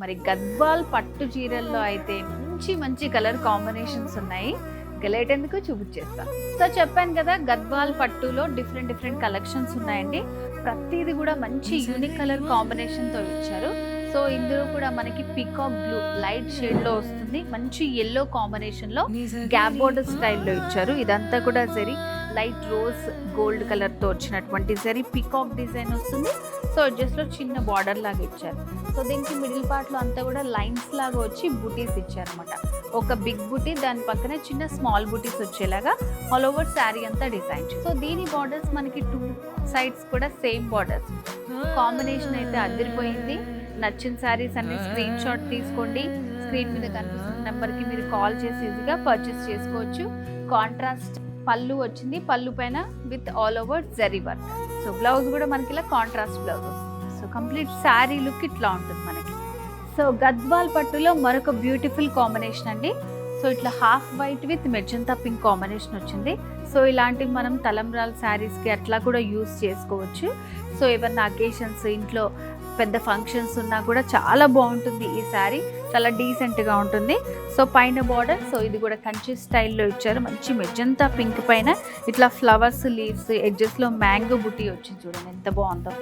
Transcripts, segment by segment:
మరి గద్వాల్ పట్టు చీరల్లో అయితే మంచి మంచి కలర్ కాంబినేషన్స్ ఉన్నాయి. గలేట్ ఎందుకు చూపించేస్తా. సో చెప్పాను కదా గద్వాల్ పట్టులో డిఫరెంట్ డిఫరెంట్ కలెక్షన్స్ ఉన్నాయండి. ప్రతిది కూడా మంచి యూనిక్ కలర్ కాంబినేషన్తో ఇచ్చారు. ఇందులో కూడా మనకి పికాక్ బ్లూ లైట్ షేడ్లో వస్తుంది. మంచి ఎల్లో కాంబినేషన్లో గ్యాప్ బోర్డర్ స్టైల్లో ఇచ్చారు. ఇదంతా కూడా జరీ లైట్ రోజ్ గోల్డ్ కలర్తో వచ్చినటువంటి జరీ పికాక్ డిజైన్ వస్తుంది. సో లో చిన్న బార్డర్ లాగా ఇచ్చారు. సో దీనికి మిడిల్ పార్ట్లో అంతా కూడా లైన్స్ లాగా వచ్చి బుటీస్ ఇచ్చారన్నమాట. ఒక బిగ్ బుటీ దాని పక్కన చిన్న స్మాల్ బుటీస్ వచ్చేలాగా ఆల్ ఓవర్ శారీ అంతా డిజైన్ సో దీని బార్డర్స్ మనకి టూ సైడ్స్ కూడా సేమ్ బార్డర్స్ కాంబినేషన్ అయితే అదిరిపోయింది. నచ్చిన శారీస్ అన్ని స్క్రీన్ షాట్ తీసుకోండి. స్క్రీన్ మీద కనిపిస్తున్న నెంబర్కి మీరు కాల్ చేసి ఈజీగా పర్చేస్ చేసుకోవచ్చు. కాంట్రాస్ట్ పళ్ళు వచ్చింది. పళ్ళు పైన with all over zari work so blouse కూడా మనకి ఇలా కాంట్రాస్ట్ బ్లౌజ్ వస్తుంది. సో కంప్లీట్ శారీ లుక్ ఇట్లా ఉంటుంది మనకి. సో గద్వాల్ పట్టులో మరొక బ్యూటిఫుల్ కాంబినేషన్ అండి. సో ఇట్లా half white with magenta pink combination వచ్చింది. సో ఇలాంటివి మనం తలంబ్రాల శారీస్కి అట్లా కూడా యూస్ చేసుకోవచ్చు. సో ఏమన్నా అకేషన్స్ ఇంట్లో పెద్ద ఫంక్షన్స్ ఉన్నా కూడా చాలా బాగుంటుంది ఈ శారీ చాలా డీసెంట్గా ఉంటుంది. సో పైన బార్డర్ సో ఇది కూడా కంచి స్టైల్లో ఇచ్చారు. మంచి మెజంతా పింక్ పైన. ఇట్లా ఫ్లవర్స్ లీవ్స్ ఎడ్జెస్లో మ్యాంగో బుటీ వచ్చింది చూడండి ఎంత బాగుందో.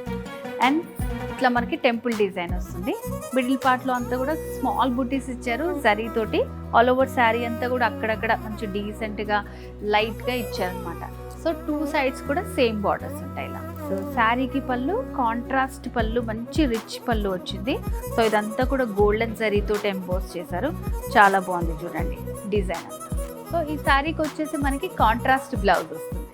అండ్ ఇట్లా మనకి టెంపుల్ డిజైన్ వస్తుంది. మిడిల్ పార్ట్లో అంతా కూడా స్మాల్ బుటీస్ ఇచ్చారు జరీ తోటి. ఆల్ ఓవర్ శారీ అంతా కూడా అక్కడక్కడ మంచి డీసెంట్గా లైట్గా ఇచ్చారనమాట సో టూ సైడ్స్ కూడా సేమ్ బార్డర్స్ ఉంటాయి. సో శారీకి పళ్ళు కాంట్రాస్ట్ పళ్ళు మంచి రిచ్ పళ్ళు వచ్చింది. సో ఇదంతా కూడా గోల్డెన్ జరీతో ఎంపోజ్ చేశారు. చాలా బాగుంది చూడండి డిజైన్ అంతా. సో ఈ శారీకి వచ్చేసి మనకి కాంట్రాస్ట్ బ్లౌజ్ వస్తుంది.